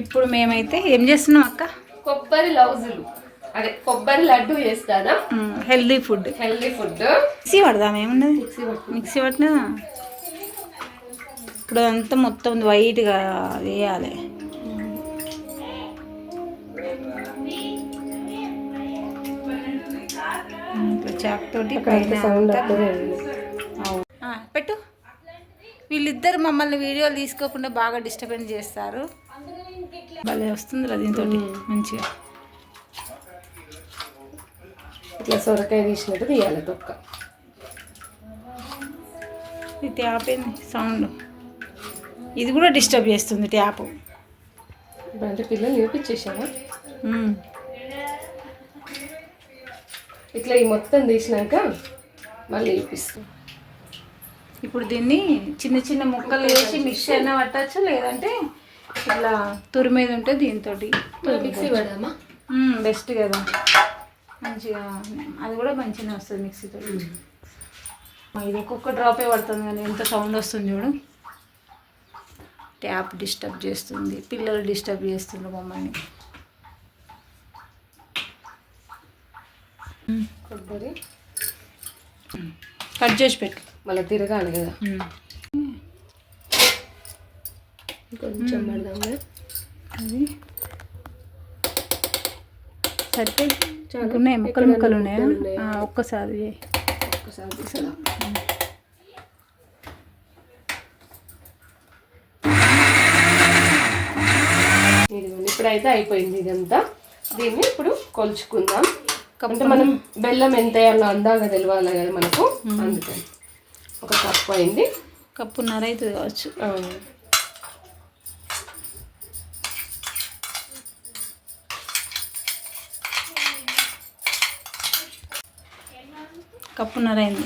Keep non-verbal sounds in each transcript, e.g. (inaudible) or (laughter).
ఇప్పుడు మేమైతే ఏం చేస్తున్నాం అక్క? కొబ్బరి లౌజులు. అదే కొబ్బరి లడ్డు చేస్తానా? Healthy food. Healthy food. Mixie పడదాం ఏమున్నది మిక్సీ పట్టు. మిక్సీ పట్టిన ఇప్పుడు అంతా మొత్తం వైట్గా వేయాలి. ఇట్లా చాక్ తోటి పైన సౌండ్ వీళ్ళిద్దరు మమ్మల్ని వీడియోలు తీసుకోకుండా బాగా డిస్టర్బెన్స్ చేస్తారు. భలే వస్తుంది దీంతో మంచిగా. ఇట్లా సొరకాయ తీసినట్టు తీయాలి తొక్క. ఈ ట్యాప్ ఏంది? సౌండ్. ఇది కూడా డిస్టర్బ్ చేస్తుంది ట్యాప్. అంటే పిల్లలు చూపించేసావా ఇట్లా ఈ మొత్తం తీసినాక మళ్ళీ చూపిస్తాం ఇప్పుడు దీన్ని చిన్న చిన్న ముక్కలు వేసి మిక్స్ అయినా పట్టచ్చు? లేదంటే ఇట్లా తురిమేది ఉంటే దీంతో మిక్సీ పడదామా బెస్ట్ కదా. మంచిగా అది కూడా మంచిగా వస్తుంది మిక్సీతో ఇది ఒక్కొక్క డ్రాపే పడుతుంది కానీ ఎంత సౌండ్ వస్తుంది చూడు. ట్యాప్ డిస్టర్బ్ చేస్తుంది పిల్లలు డిస్టర్బ్ చేస్తుండ్రు మమ్మల్ని కొబ్బరి. కట్ చేసి పెట్టు. మళ్ళీ తిరగాలి కదా. కొంచెం పడదామా అది. సరిపోయి ఉన్నాయి ముక్కలు ముక్కలు ఉన్నాయా? ఒక్కసారి తీసుకురా ఇదిగోండి ఇప్పుడైతే అయిపోయింది ఇదంతా. దీన్ని ఇప్పుడు కొలుచుకుందాం. అంటే మనం బెల్లం ఎంత వేయాలో అందాక తెలియాలి కదా మనకు. అందుకని. ఒక కప్పు అయింది. కప్పున్నర అవుతుంది కావచ్చు. కప్పున్నర అయింది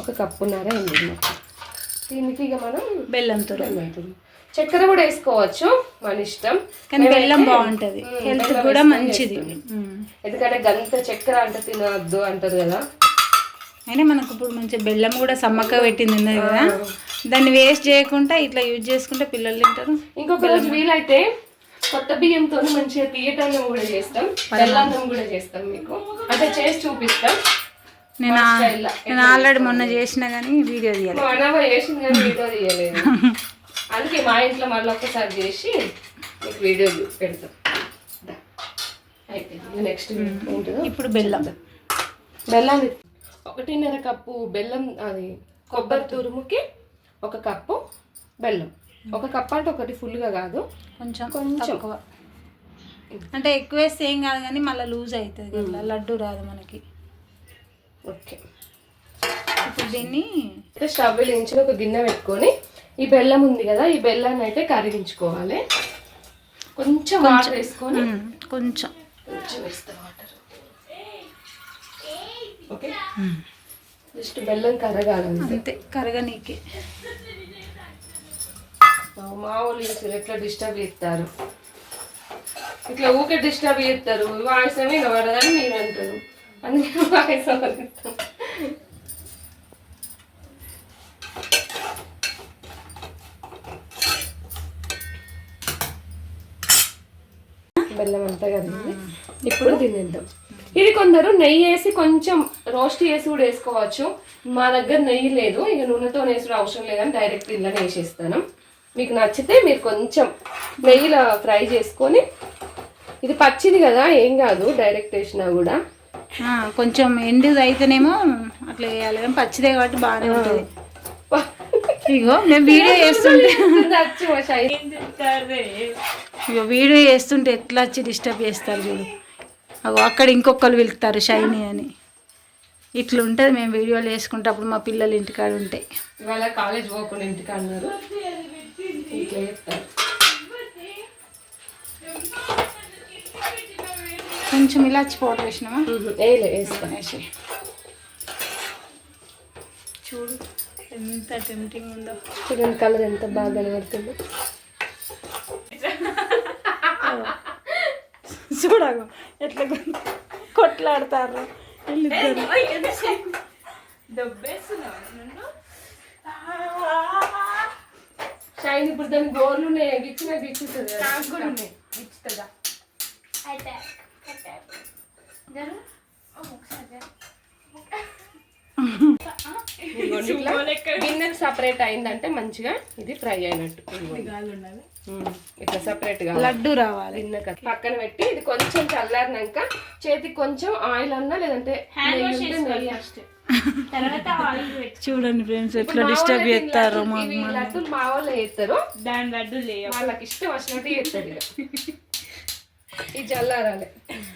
ఒక కప్పున్నర అయింది దీనికి ఇక మనం బెల్లంతో బెల్లం తురుము. చక్కెర కూడా వేసుకోవచ్చు మన ఇష్టం. కానీ బెల్లం బాగుంటుంది. హెల్త్ కూడా మంచిది. ఎందుకంటే గంత చక్కెర అంటే తినవద్దు అంటారు కదా. అయినా మనకు ఇప్పుడు మంచి బెల్లం కూడా సమ్మక్క పెట్టింది ఉన్నది కదా దాన్ని వేస్ట్ చేయకుండా ఇట్లా యూజ్ చేసుకుంటే పిల్లలు తింటారు. ఇంకొక రోజు వీలైతే కొత్త బియ్యంతో మంచిగా తీయటన్నం కూడా చేస్తాం బెల్లాన్నం కూడా చేస్తాం మీకు. అంటే చేసి చూపిస్తాం. నేను నేను ఆల్రెడీ మొన్న చేసిన కానీ వీడియో తీయాలి చేసింది కానీ వీడియో తీయలేదు. అందుకే మా ఇంట్లో మళ్ళీ ఒక్కసారి చేసి మీకు వీడియో పెడతాం. అయిపోయింది. నెక్స్ట్ ఇప్పుడు బెల్లం. బెల్లాన్ని ఒకటిన్నర కప్పు బెల్లం అది కొబ్బరి తురుముకి ఒక కప్పు బెల్లం. ఒక కప్పు అంటే ఒకటి ఫుల్గా కాదు. కొంచెం కొంచెం. అంటే ఎక్కువ వేస్తే ఏం కాదు కానీ మళ్ళీ లూజ్ అవుతుంది లడ్డు రాదు మనకి. ఓకే. ఇప్పుడు దీన్ని స్టవ్ వెలిగించిన ఒక గిన్నె పెట్టుకొని ఈ బెల్లం ఉంది కదా ఈ బెల్లాన్ని అయితే కరిగించుకోవాలి. కొంచెం వాటర్ వేసుకొని కొంచెం. కొంచెం వేస్తా వాటర్. ఓకే? జస్ట్ బెల్లం కరగాలి అంతే. కరగనీకి. మా వాళ్ళు అసలు ఎట్లా డిస్టర్బ్ చేస్తారు? ఇట్లా ఊకే డిస్టర్బ్ చేస్తారు. వాయిస్ వినబడదని మీరు అంటారు. అందుకే వాయిస్. బెల్లం అంతా కదిలింది ఇప్పుడు తినేద్దాం. ఇది కొందరు నెయ్యి వేసి కొంచెం రోస్ట్ చేసి కూడా వేసుకోవచ్చు. మా దగ్గర నెయ్యి లేదు. ఇక నూనెతో వేసుడు అవసరం లేదని డైరెక్ట్ ఇళ్ళనే వేసేస్తాను మీకు నచ్చితే మీరు కొంచెం నెయ్యిలో ఫ్రై చేసుకొని ఇది పచ్చిది కదా ఏం కాదు డైరెక్ట్ వేసినా కూడా. ఆ, కొంచెం ఎండుది అయితేనేమో అట్లా వేయాలి కానీ పచ్చిదే కాబట్టి బాగానే ఉంటుంది. (laughs) ఇగో నేను వీడియో చేస్తుంటే ఇగో వీడియో చేస్తుంటే ఎట్లా వచ్చి డిస్టర్బ్ చేస్తారు చూడు. అగో అక్కడ ఇంకొకరు వెళ్తారు షైనీ అని. ఇట్లా ఉంటుంది మేము వీడియోలు వేసుకుంటప్పుడు మా పిల్లలు ఇంటికాడ ఉంటాయి ఇవాళ కాలేజ్ పోకుండా ఇంటికి అన్నారు ఇట్లా చెప్తారు. కొంచెం ఇలాచి పౌడర్ వేసినామా వేయలే వేస్తా వేసి. చూడు ఎంత టెంప్టింగ్ ఉందో. చూడండి కలర్ ఎంత బాగా కనబడుతుందో. చూడగు ఎట్లా కొట్లాడతారు వీళ్ళిద్దరు. షైన్ ఇప్పుడు దాని గోర్లు ఉన్నాయి. గిచ్చిన గిచ్చుతుంది నాకు కూడా ఉన్నాయి. గిచ్చుతుందా గిన్నెకి సపరేట్ అయిందంటే మంచిగా ఇది ఫ్రై అయినట్టు. ఇట్లా సపరేట్గా లడ్డు రావాలి. గిన్నెకి పక్కన పెట్టి ఇది కొంచెం చల్లారినాక చేతికి కొంచెం ఆయిల్ అన్నా లేదంటే చూడండి ఫ్రెండ్స్ ఎట్లా డిస్టర్బ్ వాళ్ళకి చేస్తారు లడ్డు- మా లడ్డూలు వాళ్ళు చేస్తారు దాని లడ్డు లేవు వాళ్ళకి ఇష్టం వచ్చినట్టు చేస్తారు ఇది చల్లారాలి.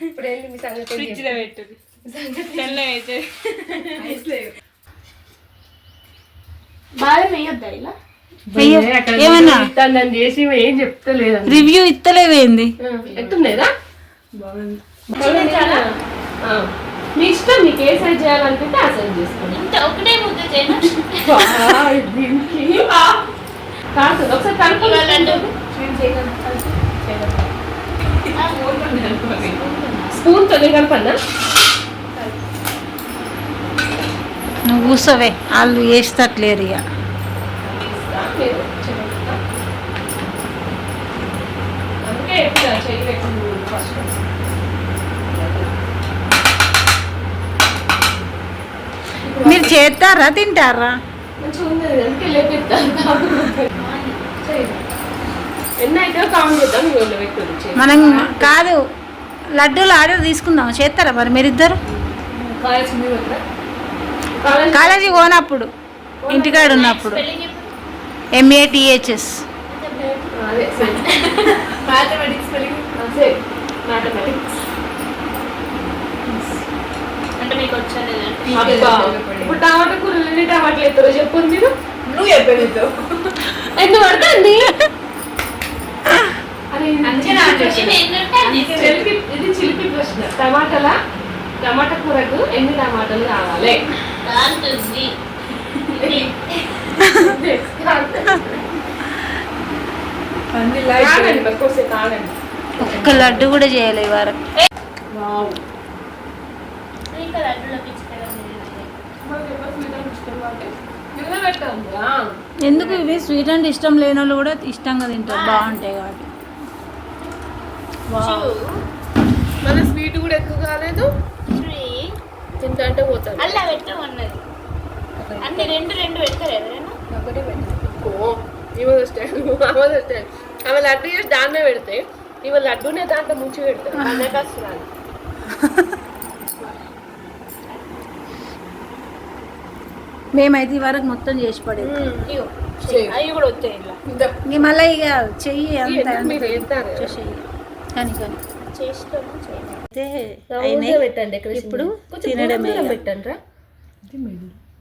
ఇప్పుడు ఏంటి మీ సంగతి? ఫ్రిడ్జ్లో పెట్టు తెల్ల (laughs) వేయొద్దా ఇలా? ఏమన్నా? ఇస్తానని చేసి ఏం చెప్తలేదు రివ్యూ ఇత్తలేవేంది? ఎత్తుండేదా ఆ. మీ ఇష్టం మీకు ఏ సైజ్ చేయాలనుకుంటే ఆ సైజ్ చేసుకోండి. ఇంత ఒకటే ముద్ద చేయను? దీనికి కాదు ఒకసారి కనుక్కో ఇవాళ అంటే స్పూన్ తొలి కలపన్నా నువ్వు కూర్చోవే వాళ్ళు వేస్తట్లేరు ఇక. మీరు చేస్తారా తింటారా? మనం కాదు లడ్డూలు ఆర్డర్ తీసుకుందాం. చేస్తారా మరి మీరిద్దరు? కాలేజ్ పోనప్పుడు ఇంటికాడ ఉన్నప్పుడు. ఎంఏ టిహెచ్ఎస్ ఇప్పుడు టమాటా ఎన్ని ఎత్తారో చెప్పు మీరు. నువ్వు పడుతుంది? ఇది చిలిపి ప్రశ్న. టమాటాల? టమాటా కూరకు ఎన్ని టమాటాలు కావాలి? ఒక్క లడ్డు కూడా చేయలేదు పిచ్చుకెళ్ళి నిలబెట్టండి ఎందుకు ఇవి స్వీట్ అంటే ఇష్టం లేని వాళ్ళు కూడా ఇష్టంగా తింటారు బాగుంటాయి కాబట్టి. మన స్వీట్ కూడా ఎక్కువ కాలేదు. అలా పెట్టమన్నది అన్ని రెండు రెండు పెడతారు ఎవరైనా? స్టైల్ ఆమె స్టైల్ ఆమె లడ్డు చేసి దాన్నే పెడితే ఇవాళ లడ్డూనే దాంట్లో ముంచి పెడతారు. వస్తున్నాను మేమైతే ఈ వరకు మొత్తం చేసి పడేది. అవి కూడా వచ్చాయి ఇలా ఇంక మళ్ళీ ఇక చెయ్యి అంత చెయ్యి కానీ కానీ. చేస్తాము చేయాలి అయితే పెట్టండి ఇప్పుడు తినడమే. పెట్టండి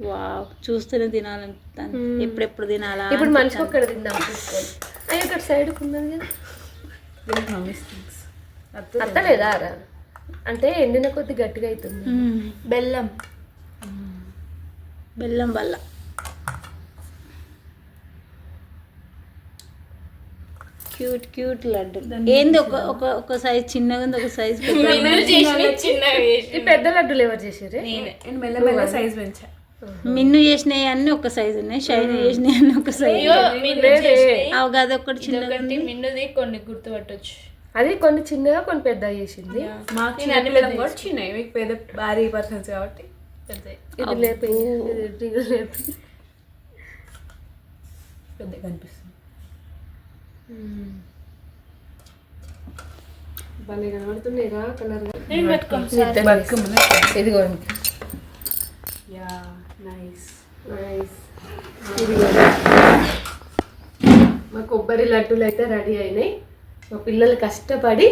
వావ్ చూస్తూనే తినాలనిపిస్తాను మ్మ్. ఎప్పుడెప్పుడు తినాలా ఇప్పుడు మనిషికి ఒక్కడ తిందాం అయ్యో అక్కడ సైడ్ ఉన్నది కదా. అత్తలేదా? రా? అంటే ఎండిన కొద్ది గట్టిగా అవుతుంది. బెల్లం. బెల్లం వల్ల క్యూట్ క్యూట్ లడ్డు. ఏంది ఒక ఒక ఒక సైజ్ చిన్నగా ఉంది ఒక (laughs) సైజ్ పెద్ద లడ్డూలు ఎవరు చేసారు నేను. మెల్లమెల్ల సైజ్ పెంచా. మిన్ను చేసినవి అన్ని ఒక సైజ్ ఉన్నాయి షైన్ చేసినవి అన్ని ఒక సైజ్ అవి కాదు ఒకటి చిన్నగా మిన్నుది కొన్ని గుర్తుపట్టొచ్చు. అది కొన్ని చిన్నగా కొన్ని పెద్ద చేసింది. మాకు చిన్నవి. మీకు పెద్ద భారీ పర్సన్స్ కాబట్టి పెద్ద ఇది లేపి ఇది లేపి. పెద్ద కనిపిస్తుంది. భలే కలర్ నేను ఇదిగోండి. Yeah nice nice. మా కొబ్బరి లడ్డూలు అయితే రెడీ అయినాయి. మా పిల్లలు కష్టపడి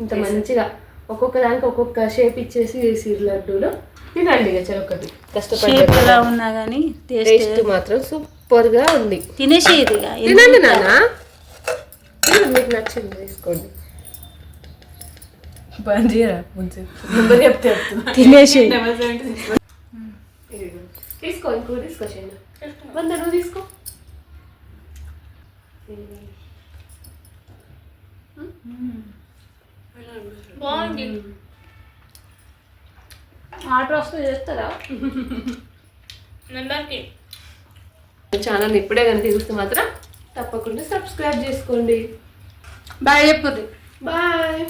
ఇంత మంచిగా ఒక్కొక్క దానికి ఒక్కొక్క షేప్ ఇచ్చేసి వేసిరు లడ్డూలు. తినండి ఇక చెరొకటి కష్టపడి ఉన్నా కానీ టేస్ట్ టేస్ట్ మాత్రం సూపర్గా ఉంది. తినేసేది ఇక. తినండి నాన్న. తినండి, మీకు నచ్చింది తీసుకోండి. బంద్ చేయరా నెంబర్ చెప్తే తీసుకో ఇంకో వంద నువ్వు తీసుకో. బాగుంది. ఆర్డర్ వస్తే చేస్తారా? నెంబర్కి. ఛానల్ ఇప్పుడే కనుక చూస్తే మాత్రం తప్పకుండా సబ్స్క్రైబ్ చేసుకోండి. బాయ్ చెప్పుర్రి. బాయ్.